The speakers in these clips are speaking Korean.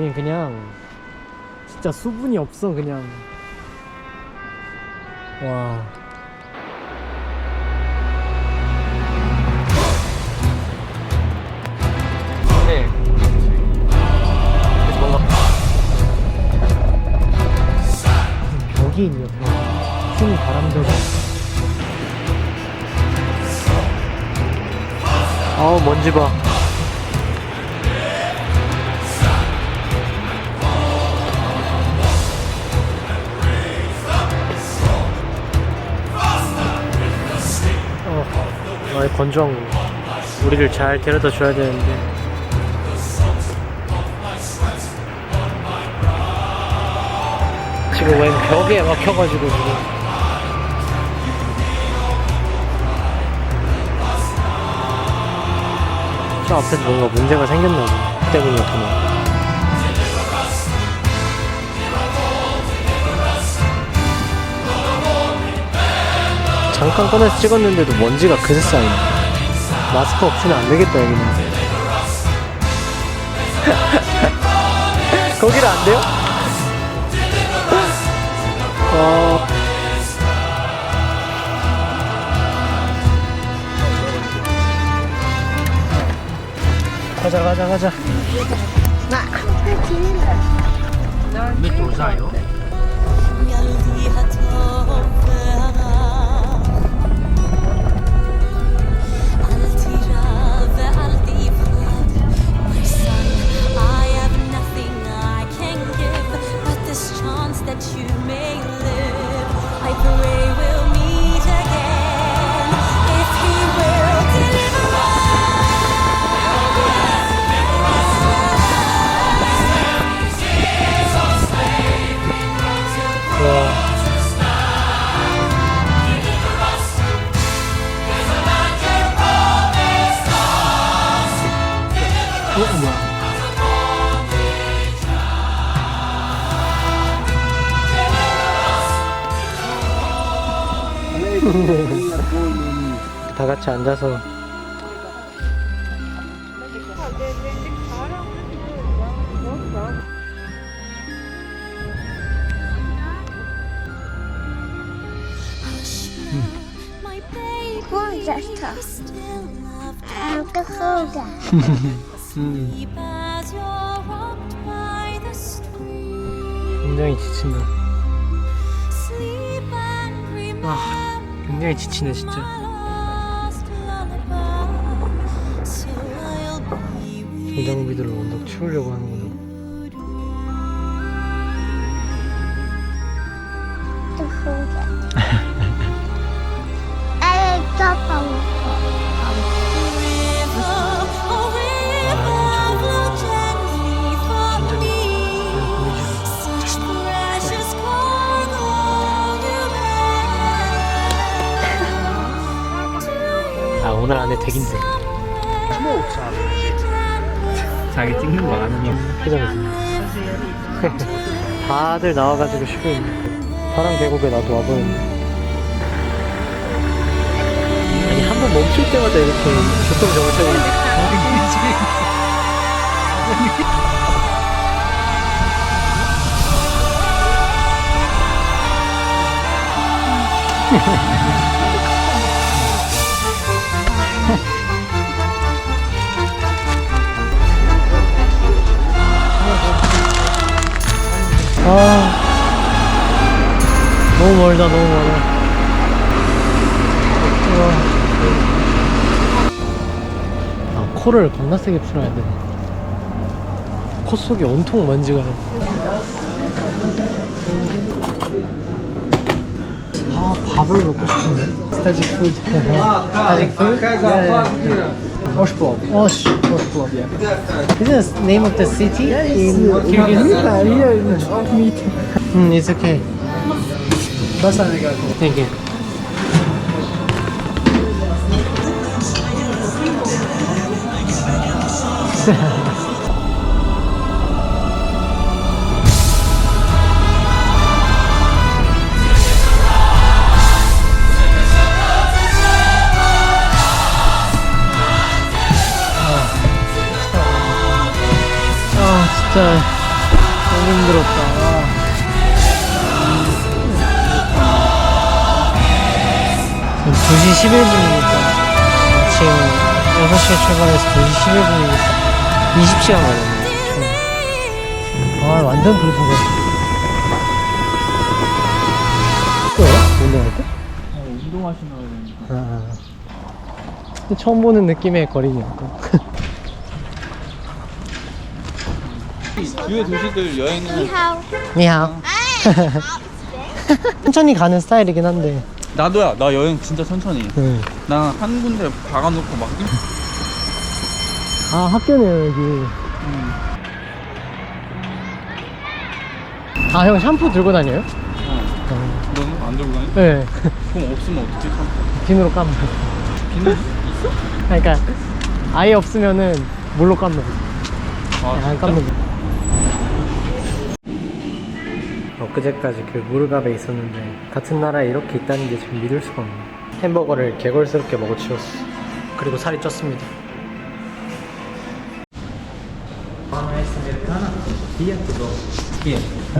여기 그냥 진짜 수분이 없어 그냥 와 네. 뭔가 벽이 있네요 벽. 큰 바람들이 아우 먼지 봐 아, 거. 우리를 잘 데려다 줘야 되는데. 지금 웬 벽에 막혀가지고 지금. 저 앞에서 뭔가 문제가 생겼나 봐. 그 때문이었구나. 잠깐 꺼내서 찍었는데도 먼지가 그새 쌓이네 마스크 없으면 안 되겠다 여기는. 거기를 안 돼요? 어... 가자 가자 가자. 밑으로 사요. That you may live. I pray we'll 다 같이 앉아서. 굉장히 지친다. 아, 굉장히 지치네 진짜. 정장비들을 언덕 치우려고 하는구나. 표정이 다들 나와가지고 쉬고 있네. 파란 계곡에 나도 와버렸네. 아니 한 번 멈출 때마다 이렇게 교통 정체가 아 너무 멀다 너무 멀어. 아 코를 겁나 세게 풀어야 돼 코 속에 온통 먼지가 아 밥을 먹고 싶은데 스타직 푸드 스타직 푸드? Oshplov. Osh, Oshplov, yeah. Is this the name of the city in Kyrgyzstan? Yeah, yeah, meat. Mm, it's okay. Thank you. 아 진짜. 와. 지금 2시 11분이니까 아침 6시에 출발해서 2시 11분이니까 20시간 걸렸네. 총. 아, 완전 부드러워. 또요? 운동할 때? 운동하시나 그러니까. 아. 근데 처음 보는 느낌의 거리니까. 주요 도시들 여행은 하오. 니하오. 천천히 가는 스타일이긴 한데. 나도야. 나 여행 진짜 천천히. 응. 나한 군데 박아놓고 막 아, 학교네요, 여기. 아, 형 샴푸 들고 다녀요? 어. 너는 안 들고 다니? 네. 그럼 없으면 어떻게 참? 비누로 까면. 비는 그러니까, 아예 없으면은 물로 까면. 아, 안 진짜? 깎는 거. 엊그제까지 그 무르갑에 있었는데 같은 나라에 이렇게 있다는 게 지금 믿을 수가 없네. 햄버거를 개걸스럽게 먹어치웠어. 그리고 살이 쪘습니다.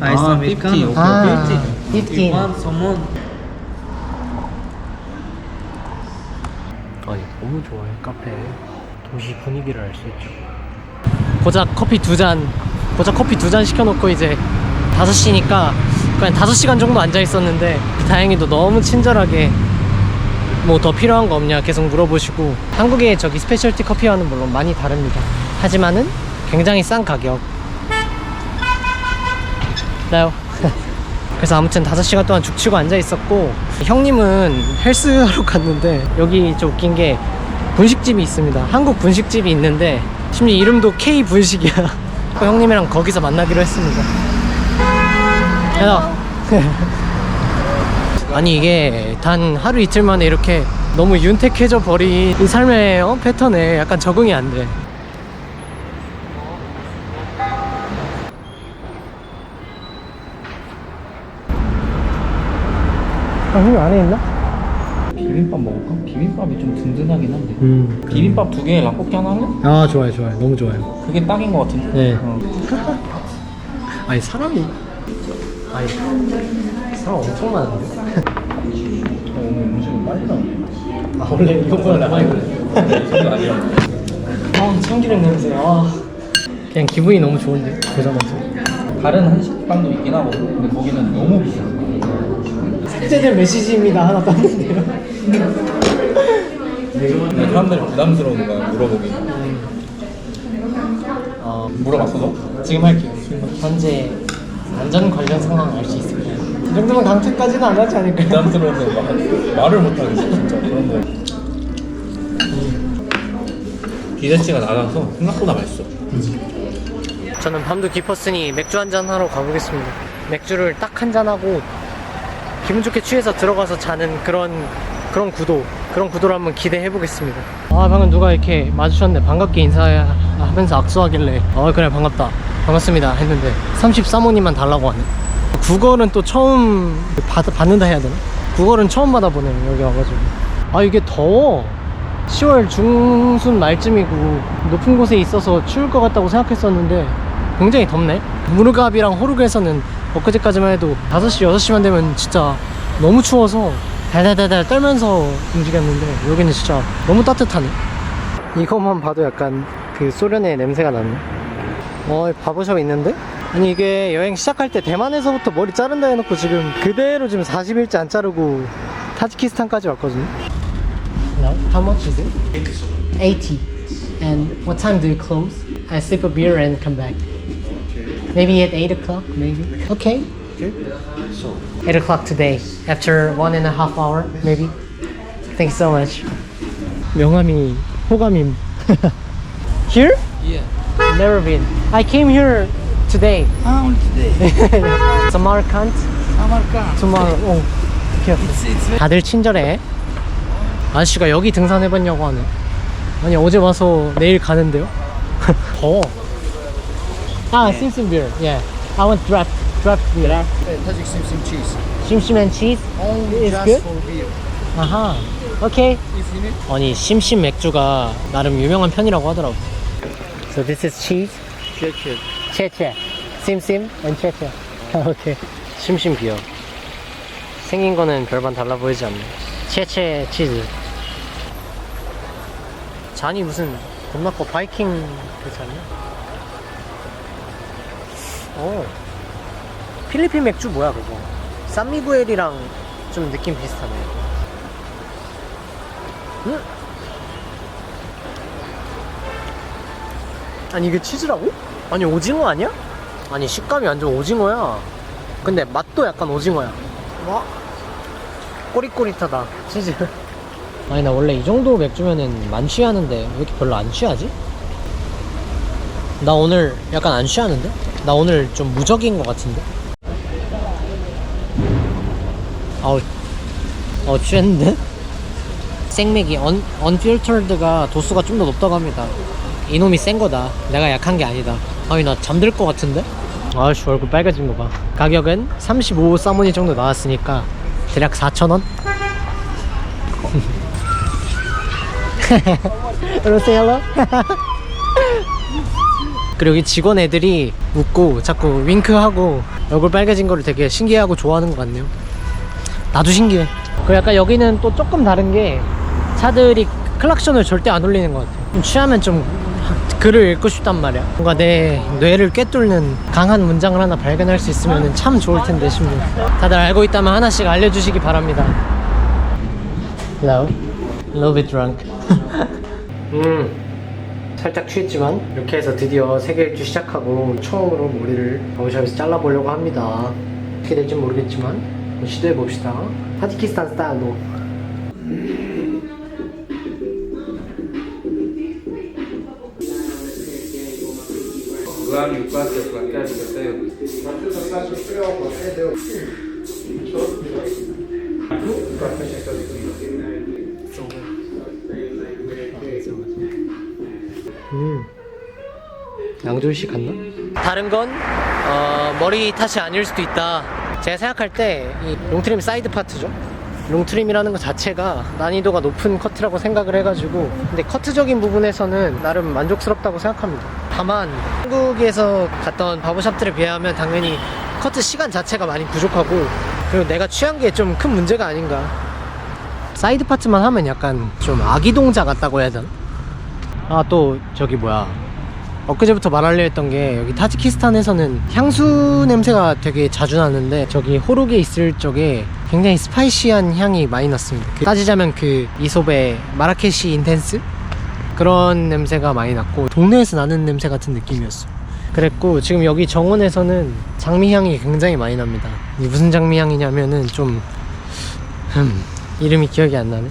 아이스 아메리카노. 아, 15. 아니 너무 좋아요 카페 도시 분위기를 알 수 있죠 고작 커피 두잔 고작 커피 두 잔 시켜놓고 이제 5시니까 그냥 5시간 정도 앉아 있었는데 다행히도 너무 친절하게 뭐 더 필요한 거 없냐 계속 물어보시고 한국의 저기 스페셜티 커피와는 물론 많이 다릅니다. 하지만은 굉장히 싼 가격. 나요? 그래서 아무튼 5시간 동안 죽치고 앉아 있었고 형님은 헬스하러 갔는데 여기 좀 웃긴 게 분식집이 있습니다. 한국 분식집이 있는데 심지어 이름도 K 분식이야. 형님이랑 거기서 만나기로 했습니다 hello 아니 이게 단 하루 이틀 만에 이렇게 너무 윤택해져 버린 이 삶의 어? 패턴에 약간 적응이 안돼 아, 형님 안에 있나? 비빔밥 먹을까? 비빔밥이 좀 든든하긴 한데. 음. 비빔밥 두 개에 라볶이 하나 할래? 아 좋아요 좋아요 너무 좋아요 그게 딱인 것 같은데. 네 어. 아니 사람이 아니 사람 엄청 많은데 어, 오늘 음식은 빨리 나오네. 아 원래 이거보다 더 많이 걸려. 아 참기름 냄새 아 그냥 기분이 너무 좋은데 보자마자 다른 한식빵도 있긴 하고, 근데 거기는 너무 비싸. 삭제된 메시지입니다 하나 떴는데요 근데 사람들이 부담스러운 거야 물어보기. 어, 물어봤어 너? 지금 할게요 현재 안전 관련 상황 알 수 있을까요? 이 정도면 강퇴까지는 안 하지 않을까요? 부담스러워서 말, 말을 못 하겠어 진짜 그런 거. 기대치가 낮아서 생각보다 맛있어. 저는 밤도 깊었으니 맥주 한 잔 하러 가보겠습니다. 맥주를 딱 한 잔 하고 기분 좋게 취해서 들어가서 자는 그런 그런 구도 그런 구도를 한번 기대해 보겠습니다. 아 방금 누가 이렇게 마주쳤네 반갑게 인사하면서 악수하길래 어 그래 반갑다 반갑습니다. 했는데 33호님만 달라고 하네. 국어는 또 처음 받, 받는다 해야 되나? 국어는 처음 받아보네요 여기 와가지고. 아 이게 더워. 10월 중순 말쯤이고 높은 곳에 있어서 추울 것 같다고 생각했었는데 굉장히 덥네. 무르갑이랑 호르그에서는 엊그제까지만 해도 5시 6시만 되면 진짜 너무 추워서 달달달달 떨면서 움직였는데 여기는 진짜 너무 따뜻하네. 이것만 봐도 약간 그 소련의 냄새가 나네 어 바보샵 있는데? 아니 이게 여행 시작할 때 대만에서부터 머리 자른다 해놓고 지금 그대로 지금 40일째 안 자르고 타지키스탄까지 왔거든요 No? How much is it? 80. And what time do you close? I sip a beer and come back. Maybe at 8 o'clock, maybe. Okay. So 8 o'clock today. After one and a half hour, maybe. Thank you so much. 명함이 호감임. here? yeah. Never been. I came here today. Ah, only today. Samarkand Samarkand. tomorrow. 어, 오케이, 오케이. It's it's 다들 친절해. 아저씨가 여기 등산해봤냐고 하네. 아니 어제 와서 내일 가는데요. 더워. 아, 심심 beer. Yeah. I want draft draft beer. Tajik Simsim cheese. 심심 and cheese. Only It's good? for beer. 아하. 오케이. If you need. 아니 심심 맥주가 나름 유명한 편이라고 하더라고. So this is cheese. Check check. 체체. 심심 and 채채. 오케이. 심심 비어. 생긴 거는 별반 달라 보이지 않네. 채채 치즈. 잔이 무슨 겁나 커 바이킹 그 잔이야? 오. 필리핀 맥주 뭐야 그거? 산미구엘이랑 좀 느낌 비슷하네. 음? 아니 이게 치즈라고? 아니 오징어 아니야? 아니 식감이 완전 오징어야. 근데 맛도 약간 오징어야. 와 꼬릿꼬릿하다 치즈. 아니 나 원래 이 정도 맥주면은 만 취하는데 왜 이렇게 별로 안 취하지? 나 오늘 약간 안 취하는데? 나 오늘 좀 무적인 것 같은데? 아우 어 취했는데? 생맥이 언, 언필터드가 도수가 좀 더 높다고 합니다 이놈이 센 거다 내가 약한 게 아니다 아니 나 잠들 것 같은데? 아씨 얼굴 빨개진 거봐 가격은 35 사모니 정도 나왔으니까 대략 4,000원? 로세일러? 그리고 여기 직원 애들이 웃고 자꾸 윙크하고 얼굴 빨개진 거를 되게 신기해하고 좋아하는 것 같네요 나도 신기해 그리고 약간 여기는 또 조금 다른 게 차들이 클락션을 절대 안 울리는 것 같아 좀 취하면 좀 글을 읽고 싶단 말이야. 뭔가 내 뇌를 꿰뚫는 강한 문장을 하나 발견할 수 있으면 참 좋을 텐데 싶네 다들 알고 있다면 하나씩 알려주시기 바랍니다. Hello? A little bit drunk. 음 살짝 취했지만 이렇게 해서 드디어 세계 일주 시작하고 처음으로 머리를 바보샵에서 잘라보려고 합니다. 어떻게 될지 모르겠지만 시도해봅시다. 타지키스탄 스타일로 jugaba en mi cuarto, placar, coteo. Antes de estar sufrido, coteo. 음. 양조시 갔나? 다른 건 어, 머리 탓이 아닐 수도 있다. 제가 생각할 때 이 롱트림 사이드 파트죠. 롱트림이라는 것 자체가 난이도가 높은 커트라고 생각을 해가지고 근데 커트적인 부분에서는 나름 만족스럽다고 생각합니다. 다만 한국에서 갔던 바보샵들에 비하면 당연히 커트 시간 자체가 많이 부족하고 그리고 내가 취한 게 좀 큰 문제가 아닌가. 사이드 파트만 하면 약간 좀 아기 동자 같다고 해야 되나? 아 또 저기 뭐야 엊그제부터 말하려 했던 게 여기 타지키스탄에서는 향수 냄새가 되게 자주 나는데 저기 호록에 있을 적에 굉장히 스파이시한 향이 많이 났습니다. 그 따지자면 그 이솝의 마라케시 인텐스? 그런 냄새가 많이 났고 동네에서 나는 냄새 같은 느낌이었어. 그랬고 지금 여기 정원에서는 장미향이 굉장히 많이 납니다. 이 무슨 장미향이냐면은 좀 음, 이름이 기억이 안 나네.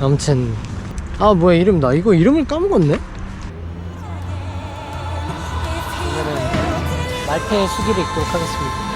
아무튼 아 뭐야 이름 나 이거 이름을 까먹었네? 오늘은 말테의 수기를 입도록 하겠습니다